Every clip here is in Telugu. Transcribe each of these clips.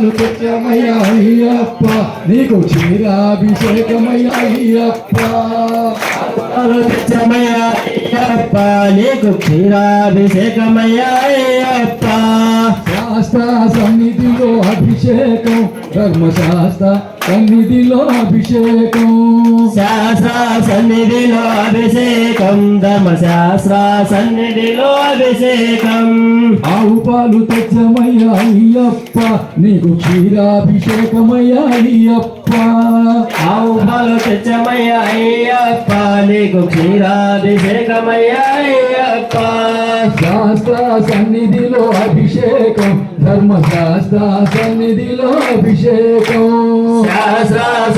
పాలు తెచ్చమయ్యా అయ్యప్ప నీకు క్షీరాభిషేకమయ్యా అయ్యప్ప పాలు తెచ్చమయ్యా అయ్యప్ప నీకు క్షీరాభిషేకమయ్యా అయ్యప్ప శాస్త్ర సన్నిధిలో అభిషేకం ధర్మశాస్త్ర సన్నిధిలో అభిషేకం. శాస్త్ర సన్నిధిలో అభిషేకం. ధర్మశాస్త్ర సన్నిధిలో అభిషేకం. ఆవు పాలు తెచ్చమయ్యా అయ్యప్ప. నీకు క్షీరాభిషేకమయ్యా అయ్యప్ప. ఆవు పాలు తెచ్చమయ్యా అయ్యప్ప. నీకు క్షీరాభిషేకమయ్యా అయ్యప్ప. శాస్త్ర సన్నిధిలో అభిషేకం. ధర్మశాస్త్ర సన్నిధిలో అభిషేకం. శాస్త్ర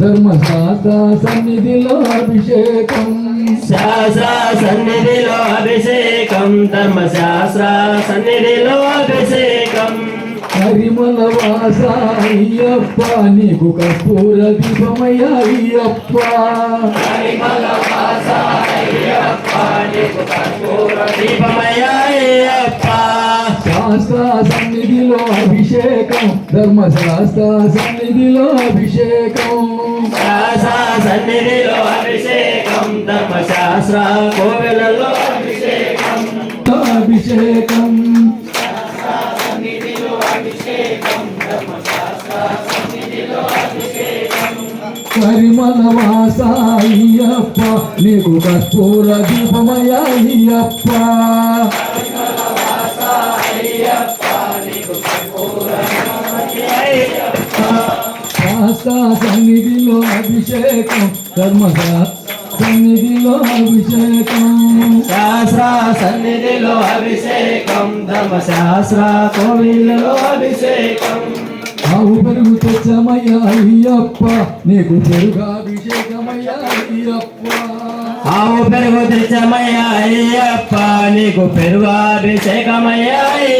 ధర్మశాస్త్ర సన్నిధిలో అభిషేకం. శాస్త్ర సన్నిధిలో అభిషేకం ధర్మశాస్త్ర సన్నిధిలో అభిషేకం. పరిమళ వాస అయ్యప్ప నీకు కర్పూర దీపమయ్య అయ్యప్ప దీపమయ్యా అయ్యప్ప శాస్త్ర సన్నిధిలో అభిషేకం. ధర్మశాస్త్ర సన్నిధిలో అభిషేకం. సన్నిధిలో అభిషేకం. ధర్మశాస్త్ర కోవెలలో అభిషేకం. అభిషేకం. పరిమళవాసాయ్యప్ప నీకు కర్పూర దీపమయ్యప్ప శాస్త్ర సన్నిధిలో అభిషేకం. ధర్మశాస్త్ర సన్నిధిలో అభిషేకం. శాస్త్ర సన్నిధిలో అభిషేకం. ధర్మశాస్త్ర కోవిలలో అభిషేకం. ఆవు పెరుగు తెచ్చమయ్య అయ్యప్ప. నీకు పెరుగాభిషేకమయ్య అయ్యప్ప. ఆవు పెరుగు తెచ్చమయ్యా అయ్యప్ప. నీకు పెరుగాభిషేకమయ్యా అయ్యప్ప.